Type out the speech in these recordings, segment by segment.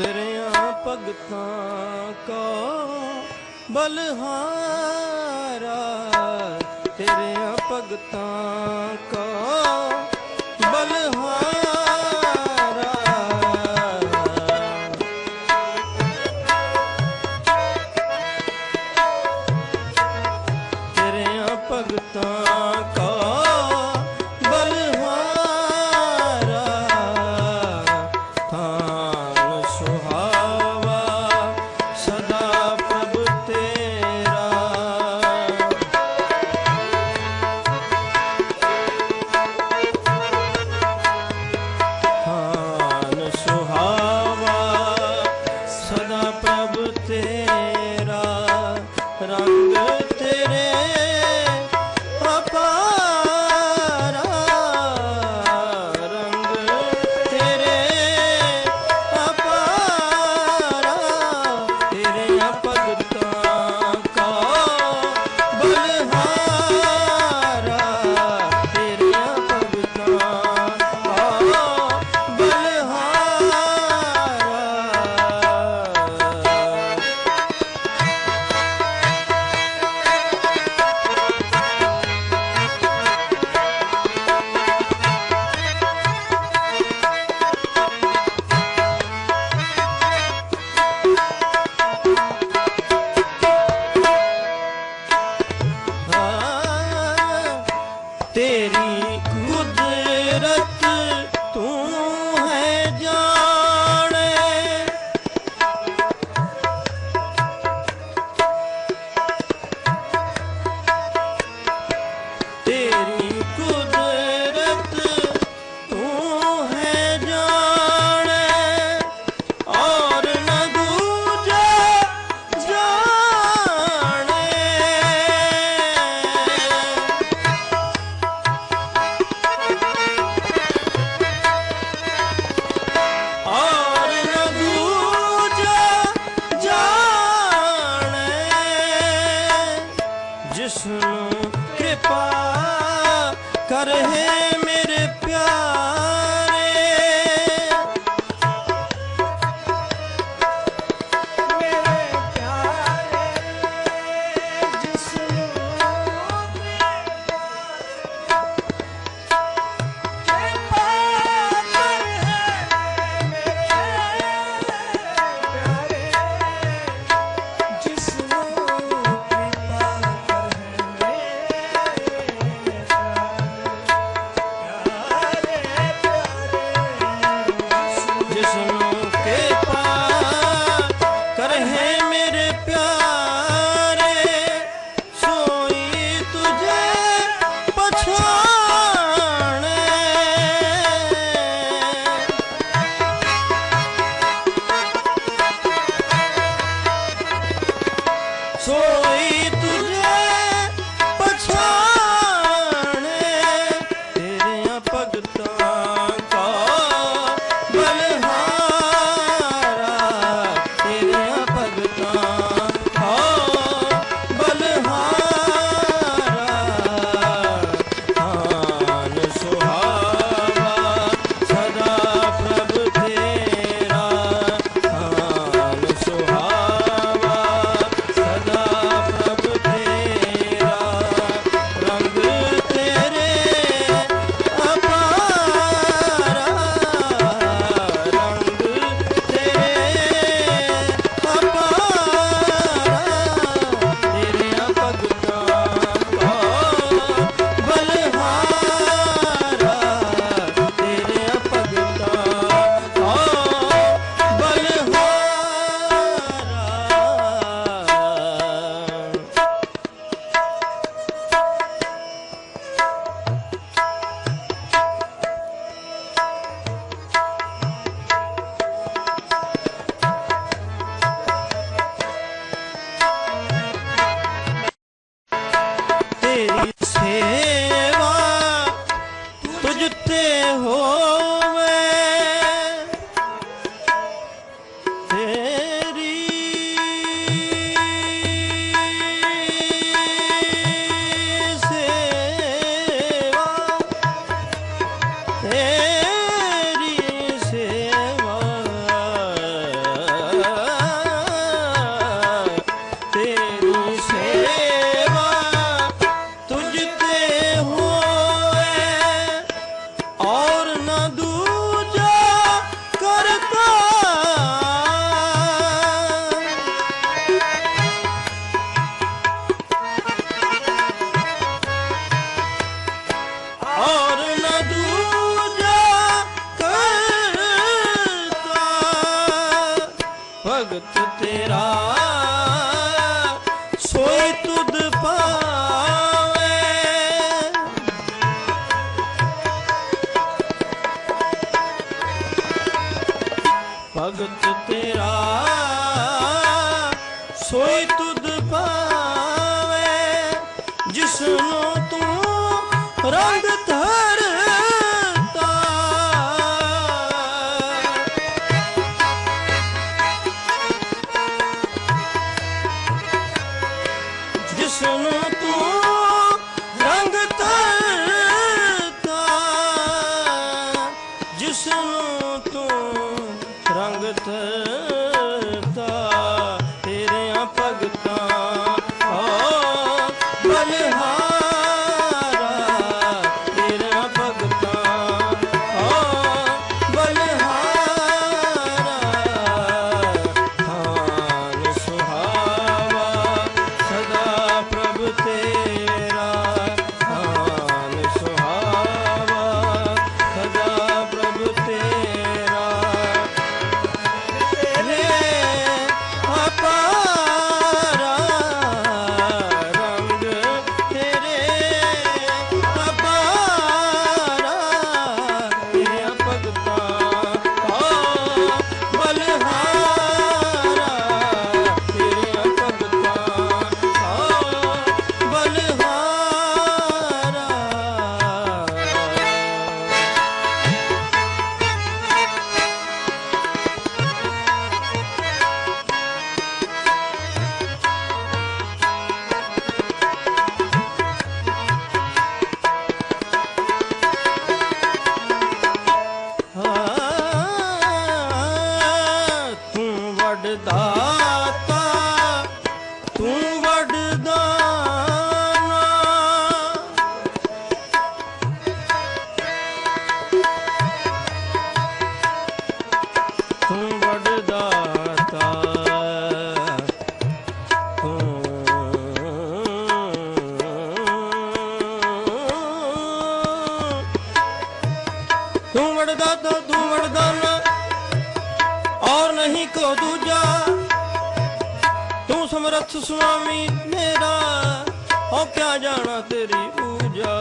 ਤੇਰਿਆਂ ਭਗਤਾਂ ਕੋ ਬਲਹਾਰਾ ਤੇਰੇ ਭਗਤਾਂ ਕੋ ku ਜਿਸ ਨੂੰ ਤੂੰ ਰੰਗਤ ਦੂਜਾ ਤੂੰ ਸਮਰੱਥ ਸੁਆਮੀ ਮੇਰਾ ਹੋ ਕਿਆ ਜਾਣਾ ਤੇਰੀ ਪੂਜਾ।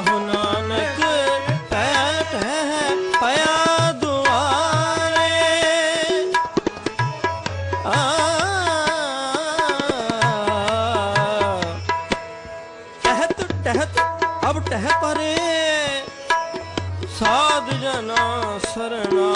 ਨਾਨਕ ਪੈਟ ਹੈ ਟਹਿਤ ਅਬ ਟਹਿ ਪਰੇ। ਸਾਧ ਜਨਾ ਸਰਣਾ